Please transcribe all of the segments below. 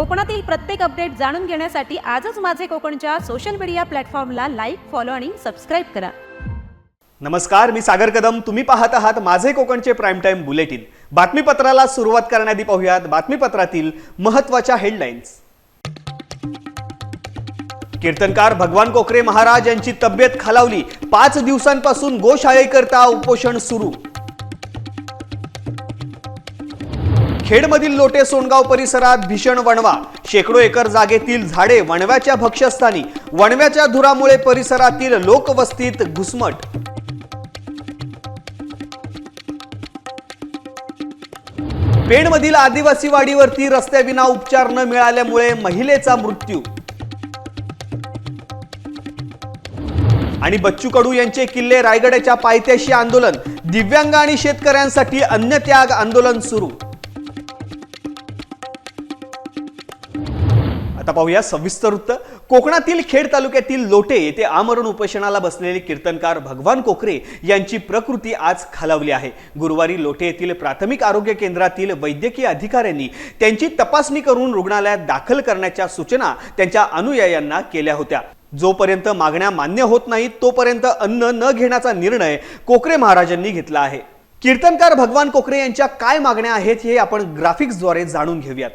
कोकणातील प्रत्येक अपडेट जाणून घेण्यासाठी आजच माझे कोकणच्या सोशल मीडिया प्लॅटफॉर्मला लाईक फॉलो आणि सबस्क्राईब करा. नमस्कार मी सागर कदम. तुम्ही पाहत आहात माझे कोकणचे प्राईम टाइम बुलेटिन बातमीपत्राला सुरुवात करण्याआधी पाहूयात बातमीपत्रातील महत्त्वाच्या हेडलाईन्स कीर्तनकार भगवान कोकरे महाराज यांची तब्येत खालावली. पाच दिवसांपासून गोशाळेकरता उपोषण सुरू. खेडमधील लोटे सोनगाव परिसरात भीषण वणवा. शेकडो एकर जागेतील झाडे वणव्याच्या भक्ष्यस्थानी वणव्याच्या धुरामुळे परिसरातील लोकवस्तीत घुसमट. पेणमधील आदिवासी वाडीवरती रस्त्याविना उपचार न मिळाल्यामुळे महिलेचा मृत्यू. आणि बच्चू कडू यांचे किल्ले रायगडाच्या पायथ्याशी आंदोलन. दिव्यांग आणि शेतकऱ्यांसाठी अन्नत्याग आंदोलन सुरू. आता पाहूया सविस्तर वृत्त कोकणातील खेड तालुक्यातील लोटे येथे आमरण उपोषणाला बसलेले कीर्तनकार भगवान कोकरे यांची प्रकृती आज खालावली आहे. गुरुवारी लोटे येथील प्राथमिक आरोग्य केंद्रातील वैद्यकीय अधिकाऱ्यांनी त्यांची तपासणी करून रुग्णालयात दाखल करण्याच्या सूचना त्यांच्या अनुयायांना केल्या होत्या. जोपर्यंत मागण्या मान्य होत नाहीत तोपर्यंत अन्न न घेण्याचा निर्णय कोकरे महाराजांनी घेतला आहे. कीर्तनकार भगवान कोकरे यांच्या काय मागण्या आहेत हे आपण ग्राफिक्सद्वारे जाणून घेऊयात.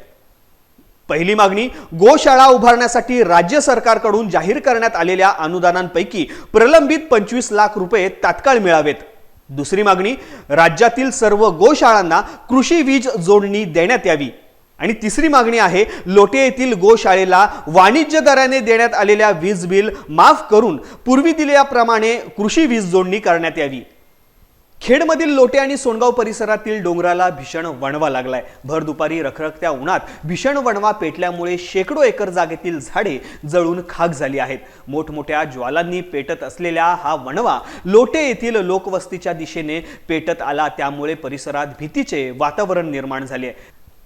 पहिली मागणी गोशाळा उभारण्यासाठी राज्य सरकारकडून जाहीर करण्यात आलेल्या अनुदानांपैकी प्रलंबित पंचवीस लाख रुपये तात्काळ मिळावेत. दुसरी मागणी राज्यातील सर्व गोशाळांना कृषी वीज जोडणी देण्यात यावी. आणि तिसरी मागणी आहे लोटे येथील गोशाळेला वाणिज्य दराने देण्यात आलेल्या वीज बिल माफ करून पूर्वी दिल्याप्रमाणे कृषी वीज जोडणी करण्यात यावी. खेडमधील लोटे आणि सोनगाव परिसरातील डोंगराला भीषण वणवा लागलाय. भर दुपारी रखरखत्या उन्हात भीषण वणवा पेटल्यामुळे शेकडो एकर जागेतील झाडे जळून खाक झाली आहेत. मोठमोठ्या ज्वालांनी पेटत असलेल्या हा वणवा लोटे येथील लोकवस्तीच्या दिशेने पेटत आला त्यामुळे परिसरात भीतीचे वातावरण निर्माण झाले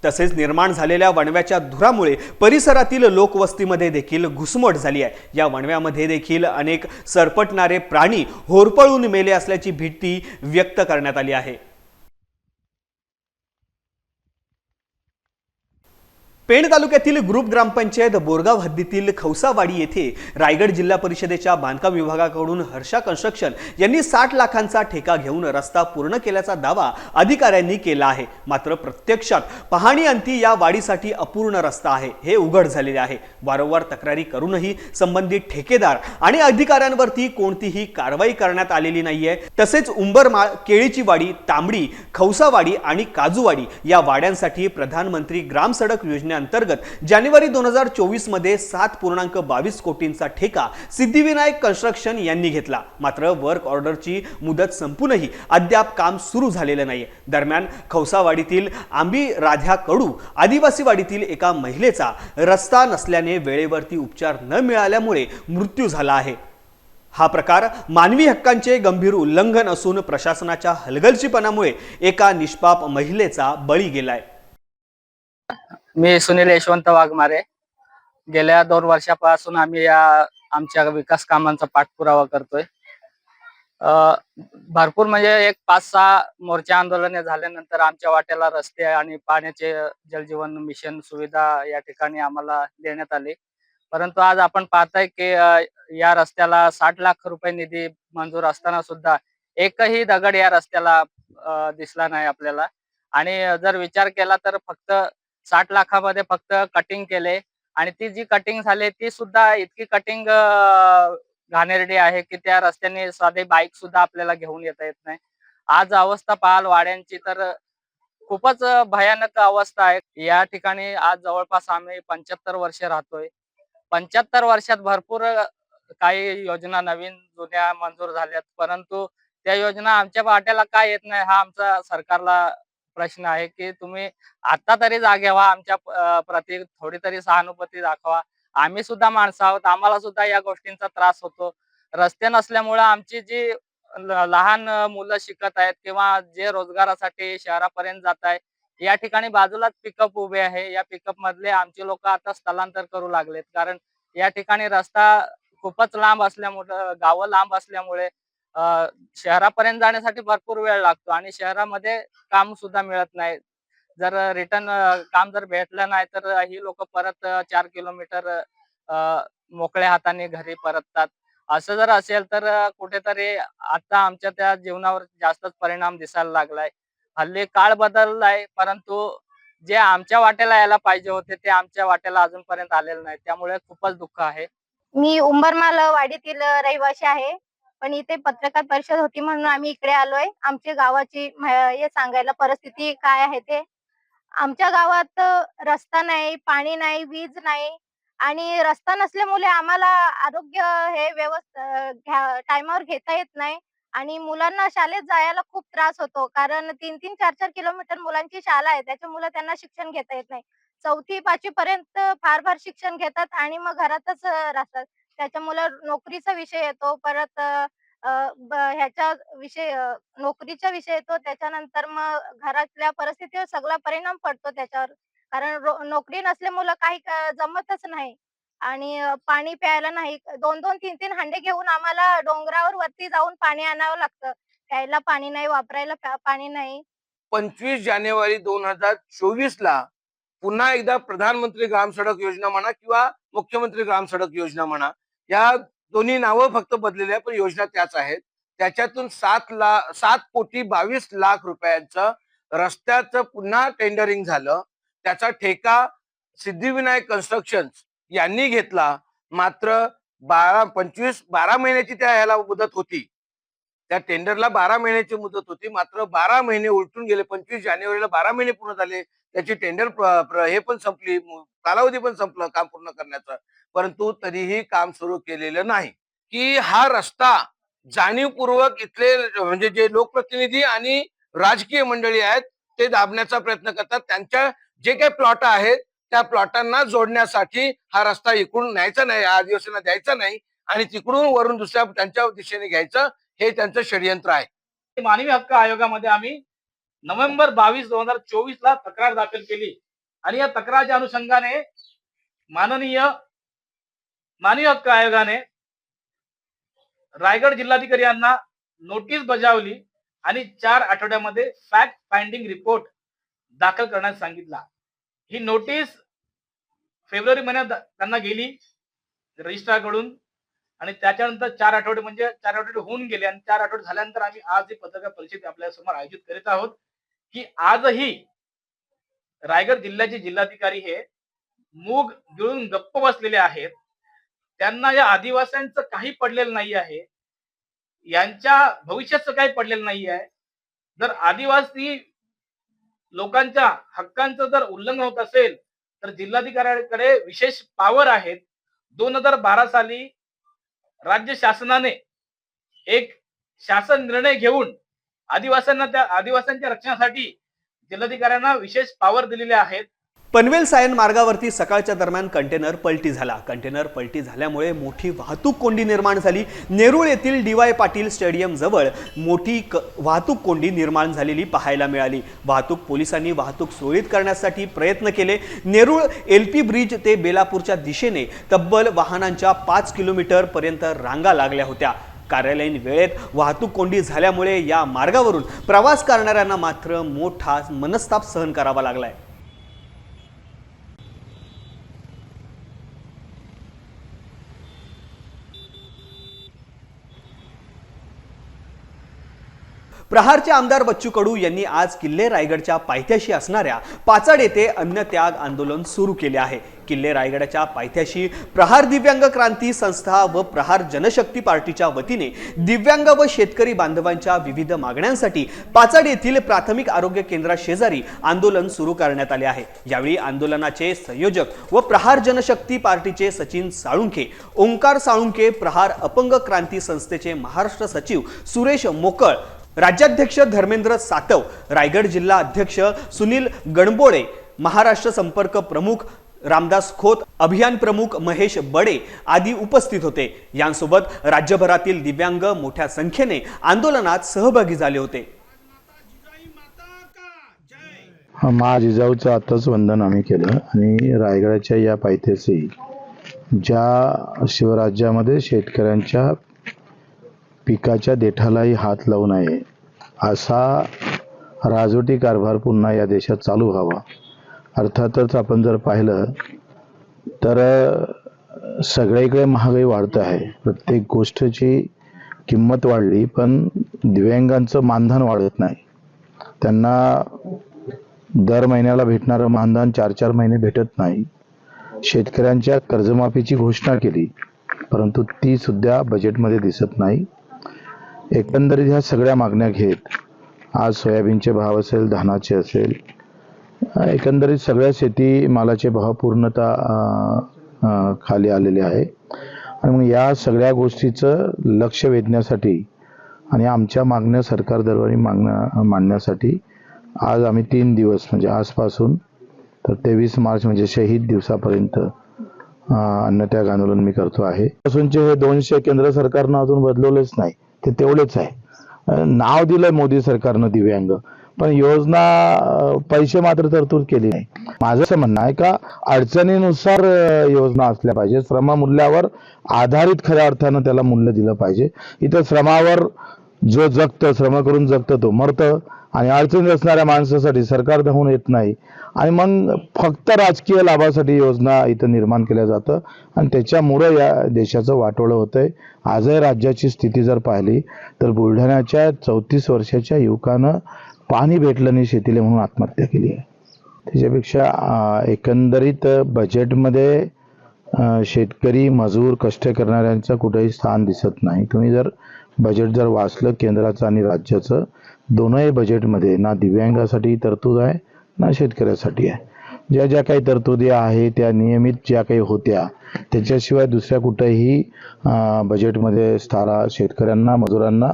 तसेच निर्माण झालेल्या वणव्याच्या धुरामुळे परिसरातील लोकवस्तीमध्ये देखील घुसमट झाली आहे. या वणव्यामध्ये देखील अनेक सरपटणारे प्राणी होरपळून मेले असल्याची भीती व्यक्त करण्यात आली आहे. पेण तालुक्यातील ग्रुप ग्रामपंचायत बोरगाव हद्दीतील खौसावाडी येथे रायगड जिल्हा परिषदेच्या बांधकाम विभागाकडून हर्षा कन्स्ट्रक्शन यांनी साठ लाखांचा ठेका घेऊन रस्ता पूर्ण केल्याचा दावा अधिकाऱ्यांनी केला आहे. मात्र प्रत्यक्षात पाहणी अंती या वाडीसाठी अपूर्ण रस्ता आहे. हे उघड झालेले आहे. वारंवार तक्रारी करूनही संबंधित ठेकेदार आणि अधिकाऱ्यांवरती कोणतीही कारवाई करण्यात आलेली नाहीये. तसेच उंबरमाळ केळीची वाडी तांबडी खौसावाडी आणि काजूवाडी या वाड्यांसाठी प्रधानमंत्री ग्राम सडक योजनेअंतर्गत जानेवारी दोन हजार चोवीसमध्ये सात पूर्णांक बावीस कोटींचा ठेका सिद्धिविनायक कन्स्ट्रक्शन यांनी घेतला. मात्र वर्क ऑर्डरची मुदत संपूनही अद्याप काम सुरू झालेलं नाही दरम्यान खौसावाडीतील आंबी राध्या कडू आदिवासीवाडीतील एका महिलेचा रस्ता नसल्याने वेळेवरती उपचार न मिळाल्यामुळे मृत्यू झाला आहे. हा प्रकार मानवी हक्कांचे गंभीर उल्लंघन असून प्रशासनाच्या हलगर्जीपणामुळे एका निष्पाप महिलेचा बळी गेलाय. मी सुनील यशवंत वाघमारे. गेल्या दोन वर्षापासून आम्ही या आमच्या विकास कामांचा पाठपुरावा करतोय. भरपूर म्हणजे एक पाच सहा मोर्चा आंदोलने झाल्यानंतर आमच्या वाट्याला रस्ते आणि पाण्याचे जलजीवन मिशन सुविधा या ठिकाणी आम्हाला देण्यात आली. परंतु आज आपण पाहताय की या रस्त्याला साठ लाख रुपये निधी मंजूर असताना सुद्धा एकही दगड या रस्त्याला दिसला नाही आपल्याला. आणि जर विचार केला तर फक्त साठ लाखामध्ये फक्त कटिंग केले. आणि ती जी कटिंग झाली ती सुद्धा इतकी कटिंग घाणेरडी आहे की त्या रस्त्याने साधे बाईक सुद्धा आपल्याला घेऊन येता येत नाही. आज अवस्था पाहाल वाड्यांची तर खूपच भयानक अवस्था आहे. या ठिकाणी आज जवळपास आम्ही पंच्याहत्तर वर्ष राहतोय. पंच्याहत्तर वर्षात भरपूर काही योजना नवीन जुन्या मंजूर झाल्यात. परंतु त्या योजना आमच्या वाट्याला काय येत नाही हा आमचा सरकारला प्रश्न आहे की तुम्ही आता तरी जागे व्हा आमच्या प्रति थोडी तरी सहानुभूती दाखवा. आम्ही सुद्धा माणसं आहोत आम्हाला सुद्धा या गोष्टींचा त्रास होतो. रस्ते नसल्यामुळे आमची जी लहान मुलं शिकत आहेत किंवा जे रोजगारासाठी शहरापर्यंत जात आहे या ठिकाणी बाजूलाच पिकअप उभे आहे. या पिकअप मधले आमचे लोक आता स्थलांतर करू लागलेत. कारण या ठिकाणी रस्ता खूपच लांब असल्यामुळे गावं लांब असल्यामुळे शहरापर्यंत जाण्यासाठी भरपूर वेळ लागतो आणि शहरामध्ये काम सुद्धा मिळत नाही. जर रिटर्न काम जर भेटलं नाही तर ही लोक परत चार किलोमीटर मोकळ्या हाताने घरी परततात. असं जर असेल तर कुठेतरी आता आमच्या त्या जीवनावर जास्तच परिणाम दिसायला लागलाय. हल्ली काळ बदललाय परंतु जे आमच्या वाट्याला यायला पाहिजे होते ते आमच्या वाट्याला अजूनपर्यंत आलेलं नाही. त्यामुळे खूपच दुःख आहे. मी उंबरमाल वाडीतील रहिवासी आहे. पण इथे पत्रकार परिषद होती म्हणून आम्ही इकडे आलोय. आमच्या गावाची हे सांगायला परिस्थिती काय आहे ते. आमच्या गावात रस्ता नाही पाणी नाही वीज नाही आणि रस्ता नसल्यामुळे आम्हाला आरोग्य हे व्यवस्था टायमावर घेता येत नाही आणि मुलांना शाळेत जायला खूप त्रास होतो. कारण तीन तीन चार चार किलोमीटर मुलांची शाळा आहे त्याच्यामुळे त्यांना शिक्षण घेता येत नाही. चौथी पाचवी पर्यंत फार फार शिक्षण घेतात आणि मग घरातच राहतात. त्याच्यामुळे नोकरीचा विषय येतो. परत ह्याच्या विषय नोकरीचा विषय येतो. त्याच्यानंतर मग घरातल्या परिस्थितीवर सगळा परिणाम पडतो त्याच्यावर. कारण नोकरी नसल्यामुळं काही जमतच नाही. आणि पाणी प्यायला नाही. दोन दोन तीन तीन हांडे घेऊन आम्हाला डोंगरावर वरती जाऊन पाणी आणावं लागतं. प्यायला पाणी नाही वापरायला पाणी नाही. पंचवीस जानेवारी दोन हजार चोवीस ला पुन्हा एकदा प्रधानमंत्री ग्राम सडक योजना म्हणा किंवा मुख्यमंत्री ग्राम सडक योजना म्हणा या दोन्ही नावं फक्त बदलेली आहे पण योजना त्याच आहेत. त्याच्यातून सात लाख सात कोटी बावीस लाख रुपयांचं रस्त्याचं पुन्हा टेंडरिंग झालं. त्याचा ठेका सिद्धिविनायक कन्स्ट्रक्शन यांनी घेतला. मात्र बारा पंचवीस बारा महिन्याची त्या ह्याला मुदत होती. त्या टेंडरला बारा महिन्याची मुदत होती. मात्र बारा महिने उलटून गेले. पंचवीस जानेवारीला बारा महिने पूर्ण झाले. त्याची टेंडर प्र- प्र- हे पण संपली. कालावधी पण संपलं काम पूर्ण करण्याचं. परंतु तरीही काम सुरू केलेलं नाही. की हा रस्ता जाणीवपूर्वक इथले म्हणजे जे लोकप्रतिनिधी आणि राजकीय मंडळी आहेत ते दाबण्याचा प्रयत्न करतात. त्यांच्या जे काही प्लॉट आहेत त्या प्लॉटांना जोडण्यासाठी हा रस्ता इकडून न्यायचा नाही आदिवासींना द्यायचा नाही आणि तिकडून वरून दुसऱ्या त्यांच्या दिशेने घ्यायचं हे त्यांचं षडयंत्र आहे. मानवी हक्क आयोगामध्ये आम्ही नोव्हेंबर बावीस दोन हजार चोवीस ला तक्रार दाखल केली. आणि या तक्रारच्या अनुषंगाने माननीय मानवी हक्क आयोगाने रायगड जिल्हाधिकारी यांना नोटीस बजावली आणि चार आठवड्यामध्ये फॅक्ट फाइंडिंग रिपोर्ट दाखल करण्यास सांगितला. ही नोटीस फेब्रुवारी महिन्यात त्यांना गेली रजिस्ट्रारकडून आणि त्याच्यानंतर चार आठवडे म्हणजे चार आठवडे होऊन गेले आणि चार आठवडे झाल्यानंतर आम्ही आज ही पत्रकार परिषद आपल्यासमोर आयोजित करीत आहोत की आजही रायगड जिल्ह्याचे जिल्हाधिकारी हे मूग गिळून गप्प बसलेले आहेत. त्यांना या आदिवासींचं काही पडलेलं नाही आहे. यांच्या भविष्याचं काही पडलेलं नाही आहे. जर आदिवासी लोकांच्या हक्कांचं जर उल्लंघन होत असेल तर जिल्हाधिकाऱ्याकडे विशेष पावर आहेत दोन हजार बारा साली राज्य शासनाने एक शासन निर्णय घेऊन आदिवासींना त्या आदिवासींच्या रक्षणासाठी जिल्हाधिकाऱ्यांना विशेष पावर दिलेले आहेत. पनवेल सायन मार्गावरती सकाळच्या दरम्यान कंटेनर पलटी झाला. कंटेनर पलटी झाल्यामुळे मोठी वाहतूक कोंडी निर्माण झाली. नेरूळ येथील डी वाय पाटील स्टेडियम जवळ मोठी क वाहतूक कोंडी निर्माण झालेली पाहायला मिळाली. वाहतूक पोलिसांनी वाहतूक सुरळीत करण्यासाठी प्रयत्न केले. नेरूळ एल पी ब्रिज ते बेलापूरच्या दिशेने तब्बल वाहनांच्या पाच किलोमीटर पर्यंत रांगा लागल्या होत्या. कार्यालयीन वेळेत वाहतूक कोंडी झाल्यामुळे या मार्गावरून प्रवास करणाऱ्यांना मात्र मोठा मनस्ताप सहन करावा लागलाय. प्रहारचे आमदार बच्चू कडू यांनी आज किल्ले रायगडच्या पायथ्याशी असणाऱ्या पाचाड येथे अन्नत्याग आंदोलन सुरू केले आहे. किल्ले रायगडाच्या पायथ्याशी प्रहार दिव्यांग क्रांती संस्था व प्रहार जनशक्ती पार्टीच्या वतीने दिव्यांग व शेतकरी बांधवांच्या विविध मागण्यांसाठी पाचाड येथील प्राथमिक आरोग्य केंद्रा शेजारी आंदोलन सुरू करण्यात आले आहे. यावेळी आंदोलनाचे संयोजक व प्रहार जनशक्ती पार्टीचे सचिन साळुंखे ओंकार साळुंखे प्रहार अपंग क्रांती संस्थेचे महाराष्ट्र सचिव सुरेश मोकळ राज्याध्यक्ष धर्मेंद्र सातव रायगड जिल्हा अध्यक्ष सुनील गणबोळे महाराष्ट्र संपर्क प्रमुख रामदास खोत अभियान प्रमुख महेश बडे आदी उपस्थित होते. यांसोबत राज्यभरातील दिव्यांग मोठ्या संख्येने आंदोलनात सहभागी झाले होते. हा महाजिजाऊचं आताच वंदन आम्ही केलं आणि रायगडाच्या या पायथ्याशी ज्या शिवराज्यामध्ये शेतकऱ्यांच्या पिकाच्या देठालाही हात लावू नये असा राजवटी कारभार पुन्हा या देशात चालू व्हावा. अर्थातच आपण जर पाहिलं तर सगळीकडे महागाई वाढत आहे. प्रत्येक गोष्टीची किंमत वाढली पण दिव्यांगांचं मानधन वाढत नाही. त्यांना दर महिन्याला भेटणारं मानधन चार चार महिने भेटत नाही. शेतकऱ्यांच्या कर्जमाफीची घोषणा केली परंतु ती सुद्धा बजेटमध्ये दिसत नाही. एकंदरीत ह्या सगळ्या मागण्या घेत आज सोयाबीनचे भाव असेल धानाचे असेल एकंदरीत सगळ्या शेती मालाचे भाव पूर्णतः खाली आलेले आहे. आणि मग या सगळ्या गोष्टीचं लक्ष वेधण्यासाठी आणि आमच्या मागण्या सरकार दरबारी मागण्या मांडण्यासाठी आज आम्ही तीन दिवस म्हणजे आजपासून तर तेवीस मार्च म्हणजे शहीद दिवसापर्यंत अन्नत्याग आंदोलन मी करतो आहे. पासूनचे हे दोनशे केंद्र सरकारनं अजून बदलवलेच नाही ते तेवढेच आहे. नाव दिलंय मोदी सरकारनं दिव्यांग. पण योजना पैसे मात्र तरतूद केली नाही. माझं असं म्हणणं आहे का अडचणीनुसार योजना असल्या पाहिजे श्रममूल्यावर आधारित खऱ्या अर्थानं त्याला मूल्य दिलं पाहिजे. इथं श्रमावर जो जगतं श्रम करून जगतं तो मरतं आणि अडचणीत असणाऱ्या माणसासाठी सरकार धावून येत नाही. आणि मग फक्त राजकीय लाभासाठी योजना इथं निर्माण केल्या जातं आणि त्याच्यामुळं या देशाचं वाटोळं होतंय. आजही राज्याची स्थिती जर पाहिली तर बुलढाण्याच्या चौतीस वर्षाच्या युवकानं पाणी भेटलं नाही शेतीला म्हणून आत्महत्या केली आहे. त्याच्यापेक्षा एकंदरीत बजेटमध्ये शेतकरी मजूर कष्ट करणाऱ्यांचं कुठेही स्थान दिसत नाही. तुम्ही जर बजेट जर वाचलं केंद्राचं आणि राज्याचं दोनही बजेटमध्ये ना दिव्यांगासाठी तरतूद आहे ना शेतकऱ्यासाठी आहे. ज्या ज्या काही तरतुदी आहे त्या नियमित ज्या काही होत्या त्याच्याशिवाय दुसऱ्या कुठेही बजेटमध्ये स्थारा शेतकऱ्यांना मजुरांना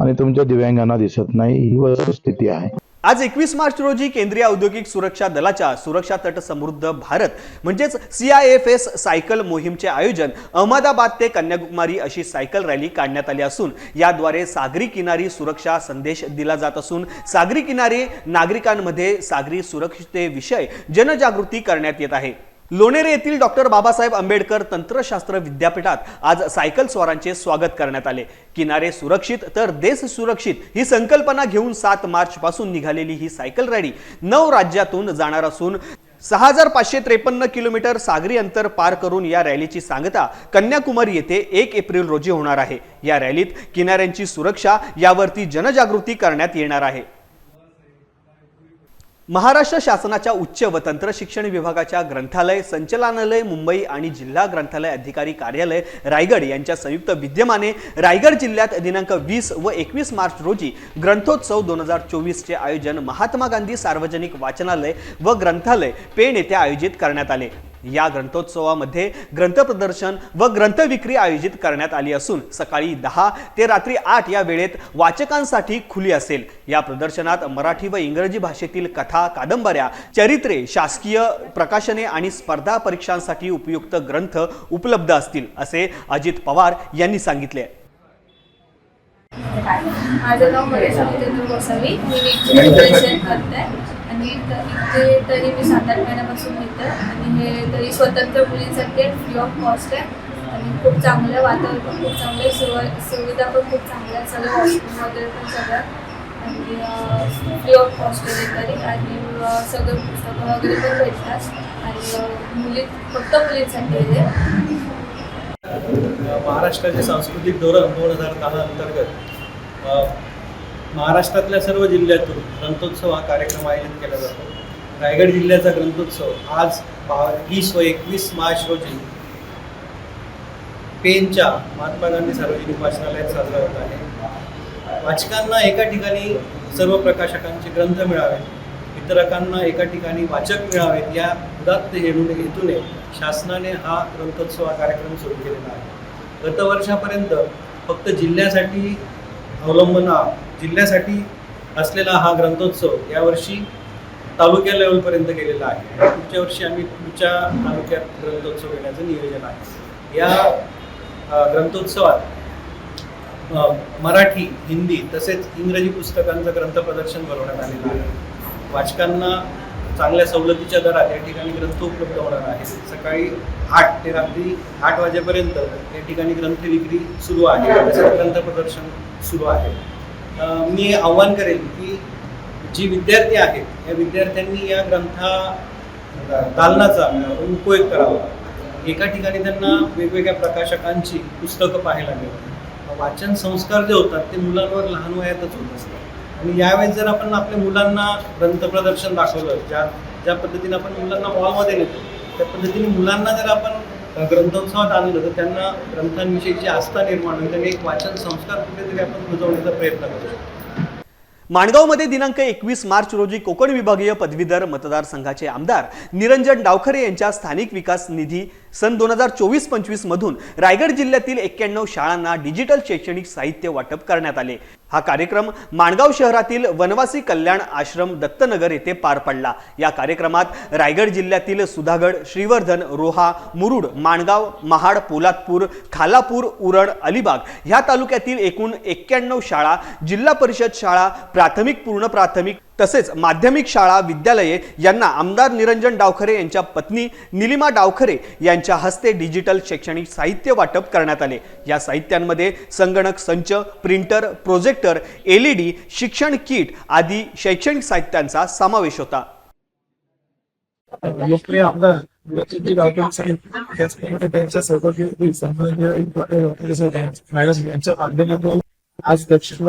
आणि तुमच्या दिव्यांगांना दिसत नाही ही वस्तुस्थिती आहे. आज एकवीस मार्च रोजी केंद्रीय औद्योगिक सुरक्षा दलाच्या सुरक्षा तट समृद्ध भारत म्हणजेच C I F S cycle मोहीमचे आयोजन अहमदाबाद ते कन्याकुमारी अशी सायकल रॅली काढण्यात आली असून याद्वारे सागरी किनारी सुरक्षा संदेश दिला जात असून सागरी किनारी नागरिकांमध्ये सागरी सुरक्षिततेविषयी जनजागृती करण्यात येत आहे. लोणेरे येथील डॉक्टर बाबासाहेब आंबेडकर तंत्रशास्त्र विद्यापीठात आज सायकल स्वारांचे स्वागत करण्यात आले. किनारे सुरक्षित तर देश सुरक्षित ही संकल्पना घेऊन सात मार्च पासून निघालेली ही सायकल रॅली नऊ राज्यातून जाणार असून सहा हजार पाचशे त्रेपन्न किलोमीटर सागरी अंतर पार करून या रॅलीची सांगता कन्याकुमारी येथे एक एप्रिल रोजी होणार आहे. या रॅलीत किनाऱ्यांची सुरक्षा यावरती जनजागृती करण्यात येणार आहे. महाराष्ट्र शासनाच्या उच्च व तंत्र शिक्षण विभागाच्या ग्रंथालय संचालनालय मुंबई आणि जिल्हा ग्रंथालय अधिकारी कार्यालय रायगड यांच्या संयुक्त विद्यमाने रायगड जिल्ह्यात दिनांक वीस व एकवीस मार्च रोजी ग्रंथोत्सव दोन हजार चोवीसचे आयोजन महात्मा गांधी सार्वजनिक वाचनालय व ग्रंथालय पेण येथे आयोजित करण्यात आले. या ग्रंथोत्सवामध्ये ग्रंथ प्रदर्शन व ग्रंथ विक्री आयोजित करण्यात आली असून सकाळी दहा ते रात्री आठ या वेळेत वाचकांसाठी खुली असेल. या प्रदर्शनात मराठी व इंग्रजी भाषेतील कथा कादंबऱ्या चरित्रे शासकीय प्रकाशने आणि स्पर्धा परीक्षांसाठी उपयुक्त ग्रंथ उपलब्ध असतील असे अजित पवार यांनी सांगितले. माझं नाव गोसावी. मी नीटची प्रिपरेशन करते. आणि इथे तरी मी सात आठ महिन्यापासून येतं आणि हे तरी स्वतंत्र मुलींसाठी फ्री ऑफ कॉस्ट आहे. आणि खूप चांगलं वातावरण पण खूप चांगलं आहे सुविधा पण खूप चांगल्या सगळं वॉशरूम वगैरे पण सगळं. आणि फ्री ऑफ कॉस्ट आहे तरी. आणि सगळं पुस्तकं वगैरे पण भेटतात. आणि मुली फक्त मुलींसाठी आहे महाराष्ट्राचे सांस्कृतिक धोरण दोन हजार दहा अंतर्गत महाराष्ट्रातल्या सर्व जिल्ह्यातून ग्रंथोत्सव हा कार्यक्रम आयोजित केला जातो. रायगड जिल्ह्याचा ग्रंथोत्सव आज वीस व एकवीस मार्च रोजी पेनच्या महात्मा गांधी सार्वजनिक वाचनालयात साजरा होत आहे. वाचकांना एका ठिकाणी सर्व प्रकाशकांचे ग्रंथ मिळावेत. वितरकांना एका ठिकाणी वाचक मिळावेत. या उदात्त हेतूने हेतूने शासनाने हा ग्रंथोत्सव हा कार्यक्रम सुरू केलेला आहे. गतवर्षापर्यंत फक्त जिल्ह्यासाठी अवलंबून जिल्ह्यासाठी असलेला हा ग्रंथोत्सव यावर्षी तालुक्या लेवलपर्यंत गेलेला आहे. पुढच्या वर्षी आम्ही पुढच्या तालुक्यात ग्रंथोत्सव घेण्याचं नियोजन आहे. या ग्रंथोत्सवात मराठी हिंदी तसेच इंग्रजी पुस्तकांचं ग्रंथ प्रदर्शन भरवण्यात आलेलं आहे. वाचकांना चांगल्या सवलतीच्या दरात या ठिकाणी ग्रंथ उपलब्ध होणार आहे सकाळी आठ ते रात्री आठ वाजेपर्यंत या ठिकाणी ग्रंथ विक्री सुरू आहे. तसेच ग्रंथ प्रदर्शन सुरू आहे. मी आव्हान करेन की जी विद्यार्थी आहेत या विद्यार्थ्यांनी या ग्रंथा दालनाचा उपयोग करावा. एका ठिकाणी त्यांना वेगवेगळ्या प्रकाशकांची पुस्तकं पाहायला मिळतात. वाचन संस्कार जे होतात ते मुलांवर लहान वयातच होत असतात. आणि यावेळेस जर आपण आपल्या मुलांना ग्रंथप्रदर्शन दाखवलं ज्या ज्या पद्धतीने आपण मुलांना मॉलमध्ये नेतो त्या पद्धतीने मुलांना जर आपण ग्रंथोत्सवात आणलं तर त्यांना ग्रंथांविषयीची आस्था निर्माण होईल. त्यांनी एक वाचन संस्कार कुठेतरी आपण रुजवण्याचा प्रयत्न करू शकतो माणगावमध्ये दिनांक एकवीस मार्च रोजी कोकण विभागीय पदवीधर मतदारसंघाचे आमदार निरंजन डावखरे यांच्या स्थानिक विकास निधी सन दोन हजार चोवीस पंचवीसमधून रायगड जिल्ह्यातील एक्क्याण्णव शाळांना डिजिटल शैक्षणिक साहित्य वाटप करण्यात आले. हा कार्यक्रम माणगाव शहरातील वनवासी कल्याण आश्रम दत्तनगर येथे पार पडला. या कार्यक्रमात रायगड जिल्ह्यातील सुधागड श्रीवर्धन रोहा मुरुड माणगाव महाड पोलादपूर खालापूर उरण अलिबाग ह्या तालुक्यातील एकूण एक्क्याण्णव शाळा जिल्हा परिषद शाळा प्राथमिक पूर्ण प्राथमिक तसेच माध्यमिक शाळा विद्यालये यांना आमदार निरंजन डावखरे यांच्या पत्नी निलिमा डावखरे यांच्या हस्ते डिजिटल शैक्षणिक साहित्य वाटप करण्यात आले. या साहित्यांमध्ये संगणक संच प्रिंटर प्रोजेक्टर एलईडी शिक्षण किट आदी शैक्षणिक साहित्यांचा समावेश होता. लोकप्रिय आमदार त्यांच्या सहभागी यांच्या माध्यमातून आज दक्षिण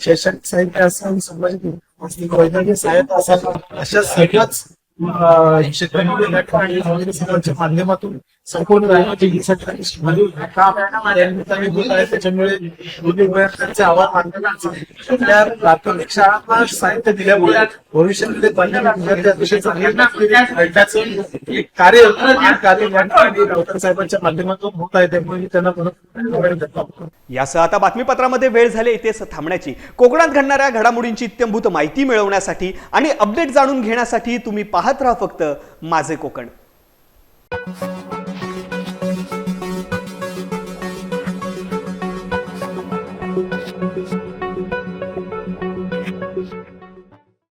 शैक्षणिक साहित्य असं संबंधित वैद्यकीय साहित्य असायला अशा सगळ्याच क्षेत्रामध्ये वगैरे माध्यमातून संपूर्ण रायगड त्याच्यामुळे त्यांचे आव्हान शाळांना साहित्य दिल्यामुळे भविष्यामध्ये अतिशय चांगले कार्य कार्य डॉक्टर साहेबांच्या माध्यमातून होत आहे त्यामुळे त्यांना म्हणून यासह आता बातमीपत्रामध्ये वेळ झाली इथेच थांबण्याची. कोकणात घडणाऱ्या घडामोडींची इत्यंभूत माहिती मिळवण्यासाठी आणि अपडेट जाणून घेण्यासाठी तुम्ही पाहत राहा फक्त माझे कोकण.